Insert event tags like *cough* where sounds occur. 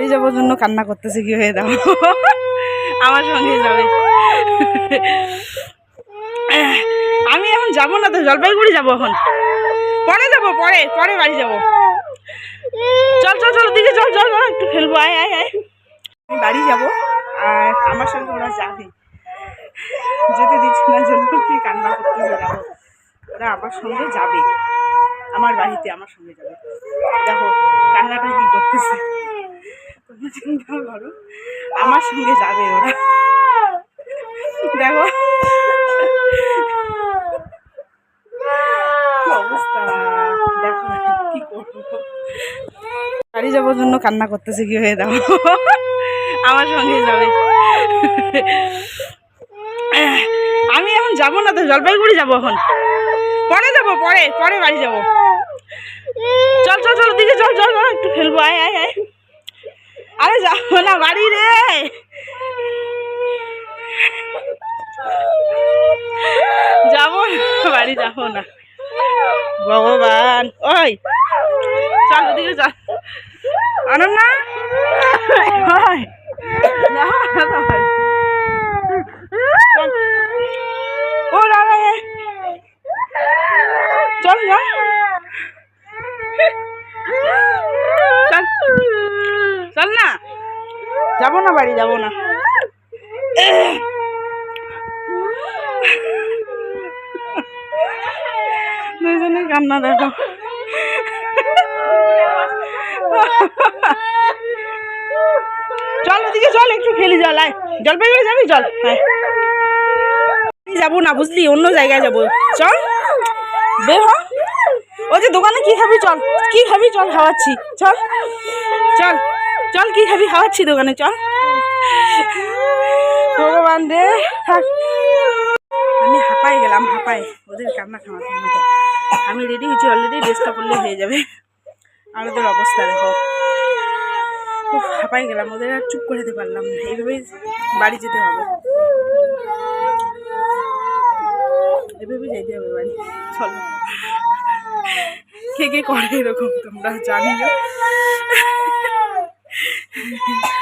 বাড়ি যাওয়ার জন্য কান্না করতেছে কি হয়ে দাও আমার সঙ্গে যাবে। আমি এখন যাব না তো জলপাইগুড়ি যাব এখন। পরে যাব পরে পরে বাড়ি যাব। চল চল চল দিকে চল চল চল, একটু খেলব আয় আয় আয়। আমি বাড়ি যাব আর আমার সঙ্গে ওরা যাবে। যেতে দিচ্ছে না জন্য কি কান্না করতে যাব ওরা আমার সঙ্গে যাবে। আমার বাড়িতে আমার সঙ্গে যাবে। দেখো কান্নাটা কি করতেছে। চিন্তা করো। আমার সঙ্গে যাবে ওরা। দেখো। বাড়ি যাওয়ার জন্য কান্না করতেছে কি হয়ে দাও আমার সঙ্গে যাবে। আমি এখন যাব না তো জলপাইগুড়ি যাব এখন। পরে যাব পরে পরে বাড়ি যাব। চল চল চল দিকে চল চল চল, একটু খেলব আয় আয় আয়। আরে যাব না বাড়ি রে। যাব না, বাড়ি যাব না। ভগবান। ওই, চল ওদিকে চল অনন্যা। না। চল। না চল চল না যাব না বাড়ি, যাব না। দুজনে কান্না দেখো। চল ওদিকে চল, একটু খেলি চল আয়। জলপাইগুড়ি যাবি? চল হ্যাঁ যাব না, বুঝলি? অন্য জায়গায় যাব। চল। বের হ। ও যে দোকানে কি খাবি? চল। কি খাবি? চল, খাওয়াচ্ছি। চল। চল। চল কি খাবি খাওয়াচ্ছি দোকানে, চল। ভগবান রে আমি হাঁপাই গেলাম, হাঁপাই। ওদের কান্না খাওয়াতে আমি রেডি হয়েছি অলরেডি ড্রেসটা করলে হয়ে যাবে। আর ওদের অবস্থা দেখো। হাঁপাই গেলাম, ওদের আর চুপ করে দিতে পারলাম না। এইভাবেই বাড়ি যেতে হবে। এভাবে যেতে হবে বাড়ি। চলো। কে কে করে এরকম তোমরা জানিও। Yay! *laughs*